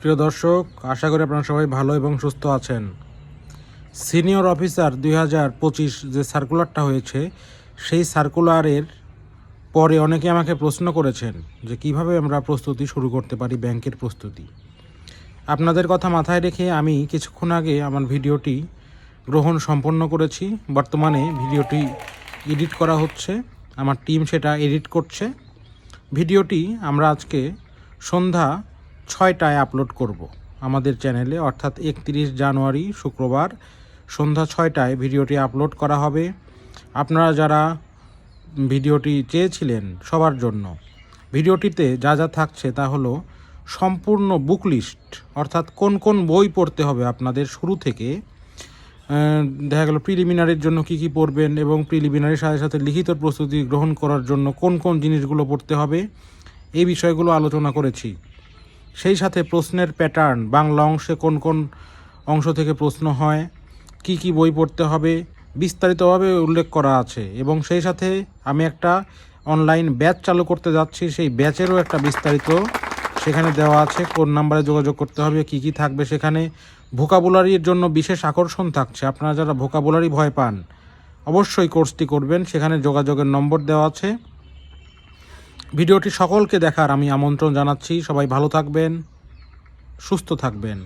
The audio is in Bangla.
প্রিয় দর্শক, আশা করি আপনারা সবাই ভালো এবং সুস্থ আছেন। সিনিয়র অফিসার দুই হাজার পঁচিশ যে সার্কুলারটা হয়েছে, সেই সার্কুলারের পরে অনেকে আমাকে প্রশ্ন করেছেন যে কীভাবে আমরা প্রস্তুতি শুরু করতে পারি, ব্যাংকের প্রস্তুতি। আপনাদের কথা মাথায় রেখে আমি কিছুক্ষণ আগে আমার ভিডিওটি গ্রহণ সম্পন্ন করেছি। বর্তমানে ভিডিওটি এডিট করা হচ্ছে, আমার টিম সেটা এডিট করছে। ভিডিওটি আমরা আজকে সন্ধ্যা ছয়টায় আপলোড করব আমাদের চ্যানেলে, অর্থাৎ একত্রিশ জানুয়ারি, শুক্রবার সন্ধ্যা ছয়টায় ভিডিওটি আপলোড করা হবে। আপনারা যারা ভিডিওটি চেয়েছিলেন সবার জন্য, ভিডিওটিতে যা যা থাকছে তা হলো সম্পূর্ণ বুক লিস্ট, অর্থাৎ কোন কোন বই পড়তে হবে আপনাদের শুরু থেকে। দেখা গেল প্রিলিমিনারির জন্য কি কি পড়বেন এবং প্রিলিমিনারির সাথে সাথে লিখিত প্রস্তুতি গ্রহণ করার জন্য কোন কোন জিনিসগুলো পড়তে হবে, এই বিষয়গুলো আলোচনা করেছি। সেই সাথে প্রশ্নের প্যাটার্ন বাংলা অংশে কোন কোন অংশ থেকে প্রশ্ন হয়, কি কি বই পড়তে হবে, বিস্তারিতভাবে উল্লেখ করা আছে। এবং সেই সাথে আমি একটা অনলাইন ব্যাচ চালু করতে যাচ্ছি, সেই ব্যাচেরও একটা বিস্তারিত। সেখানে দেওয়া আছে কোন নাম্বারে যোগাযোগ করতে হবে, কি কি থাকবে সেখানে। ভোকাবুলারির জন্য বিশেষ আকর্ষণ থাকছে। আপনারা যারা ভোকাবুলারি ভয় পান, অবশ্যই কোর্সটি করবেন। সেখানে যোগাযোগের নম্বর দেওয়া আছে। ভিডিওটি সকলকে দেখার আমি আমন্ত্রণ জানাচ্ছি। সবাই ভালো থাকবেন সুস্থ থাকবেন।